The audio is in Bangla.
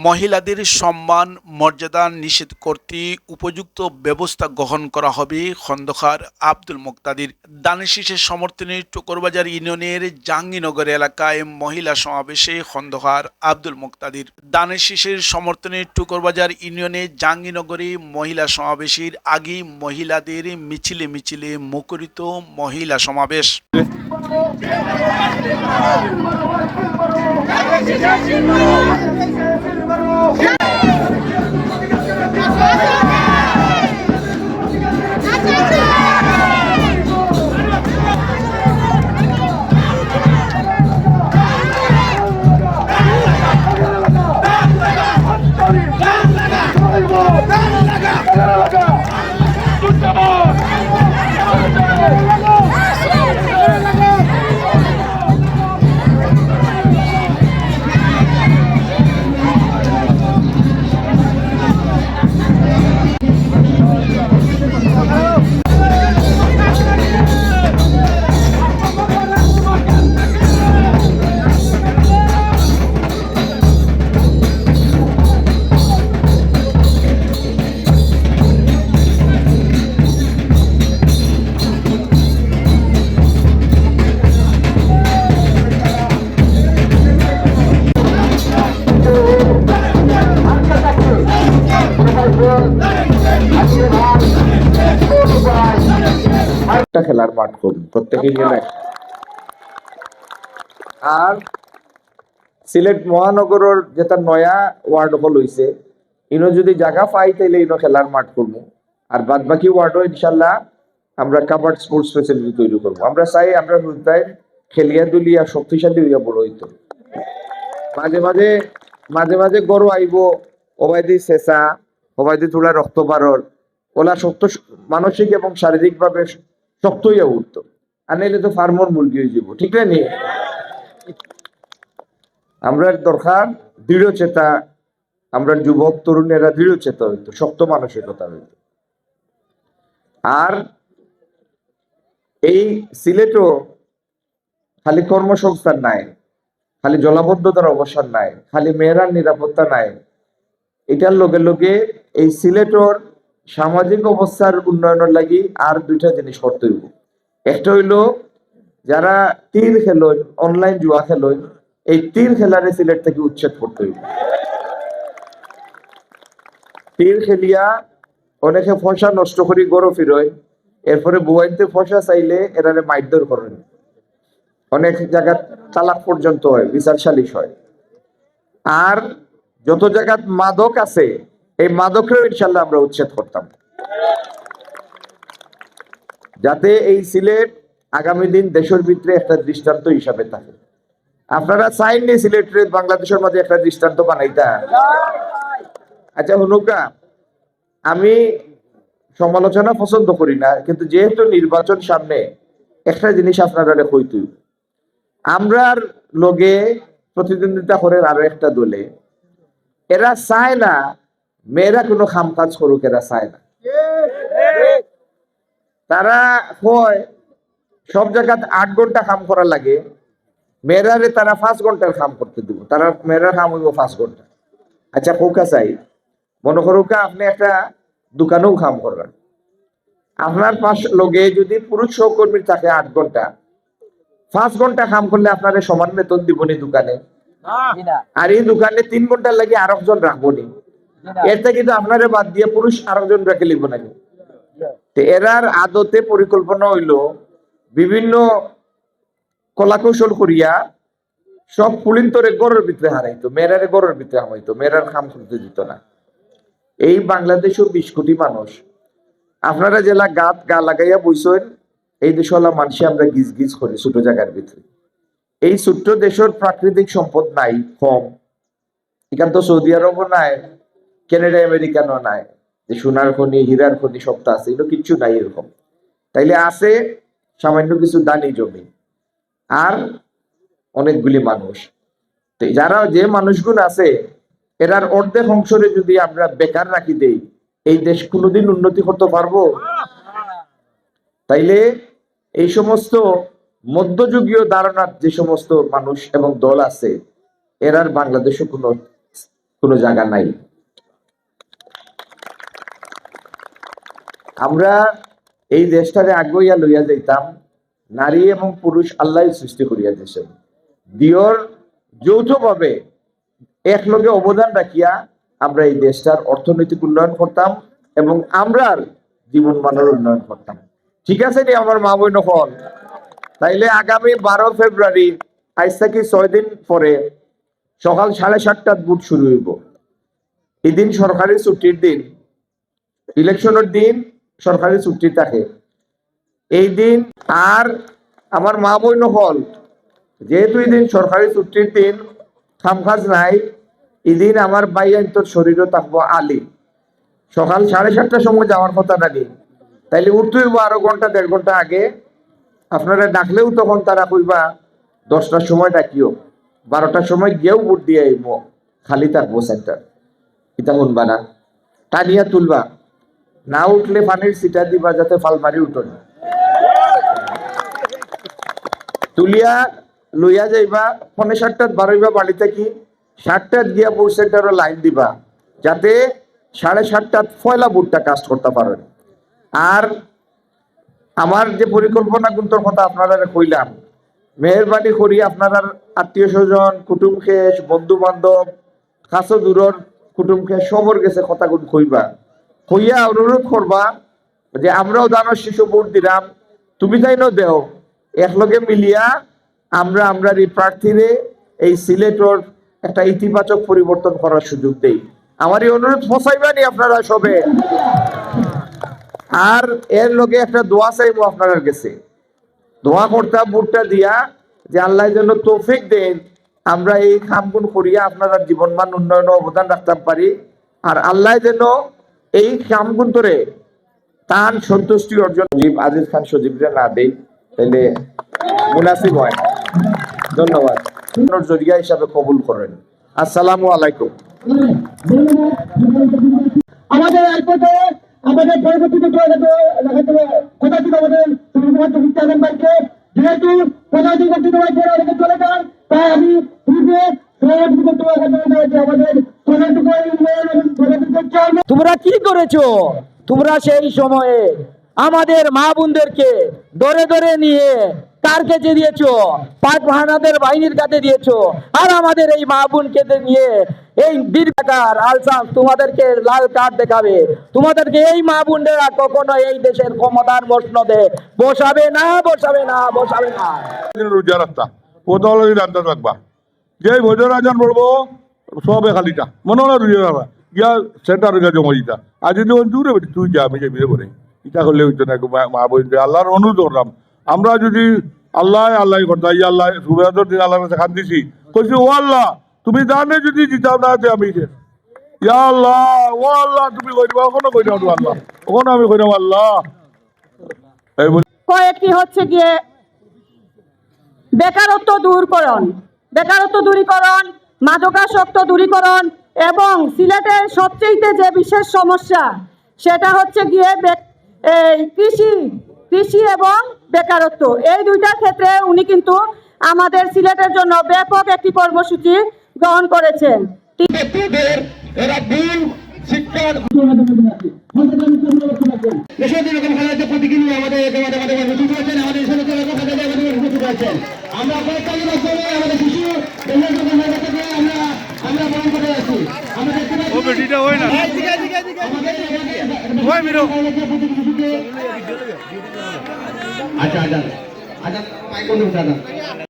মহিলাদের সম্মান মর্যাদা নিষেধ করতে উপযুক্ত ব্যবস্থা গ্রহণ করা হবে খন্দকার আব্দুল মুক্তাদির দানেশিসের সমর্থনে টুকরবাজার ইউনিয়নের জাঙ্গিনগর এলাকায় মহিলা সমাবেশে খন্দকার আব্দুল মুক্তাদির দানেশিসের সমর্থনে টুকরবাজার ইউনিয়নে জাঙ্গিনগরে মহিলা সমাবেশের আগে মহিলাদের মিছিলে মিছিলে মুখরিত মহিলা সমাবেশ একটা খেলার মাঠ করুন। প্রত্যেকে গেলে আর সিলেট মহানগরের যেটা নয়া ওয়ার্ড হল হইছে ইনো যদি জায়গা পাই তাইলে ইনো খেলার মাঠ করব আর বাদ বাকি ওয়ার্ডও ইনশাল্লাহ আমরা কাবার্ড স্পোর্টস ফেসিলিটি তৈরি করব। আমরা চাই আমরা হুদায় খেলিয়া দুলিয়া শক্তিশালী হইয়া বড় হইতো। মাঝে মাঝে মাঝে মাঝে গরু আইব ওবাইদি চেঁচা ওবাইদি তোলা রক্ত বারর ওলা শক্ত মানসিক এবং শারীরিক ভাবে শক্ত হইয়া উঠতো। আর নাইলে তো ফার্মর মুরগি হয়ে যাব ঠিক না আমরা দরকার, দৃঢ় চেতা, আমরা যুবক, তরুণেরা দৃঢ় চেতা শক্ত মানসিকতা হইতো। আর এই সিলেটও খালি কর্মসংস্থান নাই, খালি জলাবদ্ধতার অবসান নাই, খালি মেয়েরার নিরাপত্তা নাই। এটার লগে লগে এই সিলেটর সামাজিক অবস্থার উন্নয়নের লাগি আর দুইটা জিনিস করতে হইব। একটা হইল, যারা তীর খেলন অনলাইন জুয়া খেলন এই তীর খেলারে সিলেট থেকে উচ্ছেদ করতে হইব। তীর খেলিয়া অনেকে ফসা নষ্ট করি, গরো ফিরয়, এরপরে বুয়াইতে ফসা চাইলে এরারে মাইদর করেন অনেক জায়গা তালাক পর্যন্ত হয়, বিচার সালিশ হয়। আর যত জায়গাত মাদক আছে এই মাদকরেও ইনশাল্লাহ আমরা উচ্ছেদ করতাম। যাতে এই সিলেট আগামী দিন দেশের ভিতরে একটা দৃষ্টান্ত হিসাবে থাকে। আপনারা চাইননি সিলেটের বাংলাদেশের মাঝে একটা দৃষ্টান্ত বানাইতা। আচ্ছা হনুকা, আমি সমালোচনা পছন্দ করি না, কিন্তু যেহেতু নির্বাচন সামনে, একটা জিনিস আপনারা কইতুই আমরার লগে প্রতিদ্বন্দ্বিতা করেন আরও একটা দলে, এরা চায় না মেয়েরা কোনো খাম কাজ করুক এরা চায় না। তারা কয় সব জায়গাতে আট ঘণ্টা কাম করা লাগে। মেয়েরারে তারা পাঁচ ঘণ্টার কাম করতে দিব। তারা মেয়েরা কাম হইব পাঁচ ঘণ্টা। আচ্ছা কৌকা চাই। মনে করুকা আপনি একটা দোকানেও কাম করবেন। আপনার পাশ লগে যদি পুরুষ সহকর্মী থাকে আট ঘণ্টা পাঁচ ঘণ্টা কাম করলে আপনার সমান বেতন দিবনি দোকানে। আর এই দোকানে তিন ঘণ্টার লাগে আর একজন রাখবনি। এতে কিন্তু আপনারে বাদ দিয়ে পুরুষ আরেকজন রেখে লিখব নাকি? এরার আদতে পরিকল্পনা হইল, বিভিন্ন কলাকৌশল করিয়া সব পুলিন্তরে গড়ের ভিতরে হারাইতো, মেয়েরারে গড়ের ভিতরে হামাইতো, মেয়েরার কাম করতে দিত না। এই বাংলাদেশের বিশ কোটি মানুষ। আপনারা জেলা গাত গা লাগাইয়া বইছেন এই দেশওয়ালা মানুষে আমরা গিজ গিজ করি ছোট জায়গার ভিতরে। এই ছোট্ট দেশের প্রাকৃতিক সম্পদ নাই, কম। এখান তো সৌদি আরবও নাই কানাডা, আমেরিকানও নাই। যে সোনার খনি, হীরার খনি, সবটা আছে, এগুলো কিচ্ছু নাই এরকম। তাইলে আছে সামান্য কিছু দানি জমি, আর অনেকগুলি মানুষ। যারা যে মানুষগুলো আছে, এরার অর্ধেক অংশরে যদি আমরা বেকার রাখি দেই, এই দেশ কোনোদিন উন্নতি করতে পারব? তাইলে এই সমস্ত মধ্যযুগীয় ধারণার যে সমস্ত মানুষ এবং দল আছে, এরার বাংলাদেশে কোনো কোনো জায়গা নাই। আমরা এই দেশটারে আগুইয়া লইয়া যাইতাম, নারী এবং পুরুষ আল্লাহ সৃষ্টি করিয়া দিয়েছেন দিয়র যৌথভাবে একলগে অবদান রাখিয়া আমরা এই দেশটার অর্থনৈতিক উন্নয়ন করতাম এবং আমরার জীবন মানের উন্নয়ন করতাম। ঠিক আছে নি আমার মা বই হল তাইলে আগামী বারো ফেব্রুয়ারি, আজ থেকে ছয় দিন পরে সকাল সাড়ে সাতটার বুট শুরু হইব। এদিন সরকারি ছুটির দিন ইলেকশনের দিন সরকারি ছুটি থাকে। এই দিন আর আমার মা বোন হল, যেহেতু এই দিন সরকারি ছুটির দিন কাজ নাই এদিন আমার বাইয়ান তোর শরীরও থাকব আলি। সকাল সাড়ে সাতটার সময় যাওয়ার কথা নাকি তাইলে উঠতে হইব আরও ঘণ্টা, দেড় ঘণ্টা আগে। আপনারা ডাকলেও তখন তারা কইবা, দশটার সময় ডাকিও। বারোটার সময় গিয়েও ভোট দিয়ে আইব। খালি থাকব সেন্টার। এটা শুনবা না। টানিয়া তুলবা। না উঠলে পানির সিটা দিবা যাতে ফালমারি উঠন তুলিয়া লইয়া যাইবা, পনে সাতটাত বারোইবা বাড়িতে কি, সাতটাত গিয়া বুট সেন্টারে লাইন দিবা, যাতে সাড়ে সাতটাত পয়লা বুটটা কাজ করতে পারেন। আর আমার যে পরিকল্পনা গুন্তর কথা আপনারা কইলাম, মেহরবানি করি আপনার আত্মীয় স্বজন, কুটুম খেস বন্ধু বান্ধব কাছে দূরর কুটুম খেস সবর গেছে কথা গুণ কইবা। কইয়া অনুরোধ করবা যে আমরাও দানোর শিশু ভোট দিলাম, তুমি তাই ন দেও। একলগে মিলিয়া আমরা আমরা এই প্রার্থীরে এই সিলেটর একটা ইতিবাচক পরিবর্তন করার সুযোগ দেই। আমার এই অনুরোধ ফসাইবানি আপনারা সবে? আর এর লগে একটা দোয়া চাইব আপনার কাছে দোয়া করতাম বুটটা দিয়া যে আল্লাহ যেন তৌফিক দেন, আমরা এই কামগুন করিয়া আপনারা জীবনমান উন্নয়নে অবদান রাখতে পারি। আর আল্লাহ যেন এই কামগুন ধরে তান সন্তুষ্টি অর্জন আজিজ খান সজীবরে না দেই তাহলে মুনাসিব হয় না। ধন্যবাদ। জরিয়া হিসাবে কবুল করেন। আসসালামু আলাইকুম। আমাদের আমাদের পরবর্তীতে কথা আমাদের যেহেতু চলে যান তাই আমি আমাদের তোমরা কি করেছ? তোমরা সেই সময়ে আমাদের মা বোনদেরকে ধরে ধরে নিয়ে কার কাছে দিয়েছ? পাঁচ মহানাদের বাহিনীর কাছে দিয়েছ? আর আমাদের এই মা বোনকে নিয়ে এই দীর্ঘাকার আলসাম তোমাদেরকে লাল কার্ড দেখাবে। তোমাদেরকে এই মা বোনরা কখনো এই দেশের ক্ষমতার মসনদে বসাবে না বসাবে না বসাবে না। হলো দিন আন্দাজ রাখবা যে ভোজন আজান বলব সবে খালিটা। মনে হলো রোজা রাখবা গিয়া সেন্টার রোজা জমা দিতা আর যদি দূরে বেটি তুই যা, আমি যাবি করে। এটা করলে হইতো না, মা- আল্লাহর অনুরোধ করলাম। আমরা যদি আল্লাহ আল্লাহ করতাম ইয়া আল্লাহ, সুবেদার দিন আল্লাহর কাছে খান কইছি, ও আল্লাহ, তুমি জানে যদি দিতাম না আমি আমি বলে বেকারত্ব বেকারত্ব দূরীকরণ, মাদকাসক্ত দূরীকরণ এবং সিলেটের সবচেয়ে যে বিশেষ সমস্যা, সেটা হচ্ছে গিয়ে এই কৃষি কৃষি এবং বেকারত্ব। এই দুইটা ক্ষেত্রে উনি কিন্তু আমাদের সিলেটের জন্য ব্যাপক একটি কর্মসূচি গ্রহণ করেছেন। ব্যক্তিদের এরা ভুল শিক্ষার দেশের এরকম খেলার যে প্রতীকী নিয়ে আমাদের একেবারে আমাদের উপস্থিত হয়েছেন আমাদের সাথে আমাদের উপস্থিত হয়েছেন আমরা কয়েকটা বছরে আমাদের শিশু দেশের জন্য হয়ে গেছে আমরা আমরা বরণ করে আছি আমরা দেখতে পাচ্ছি হয় না। হয় না আচ্ছা আচ্ছা। আচ্ছা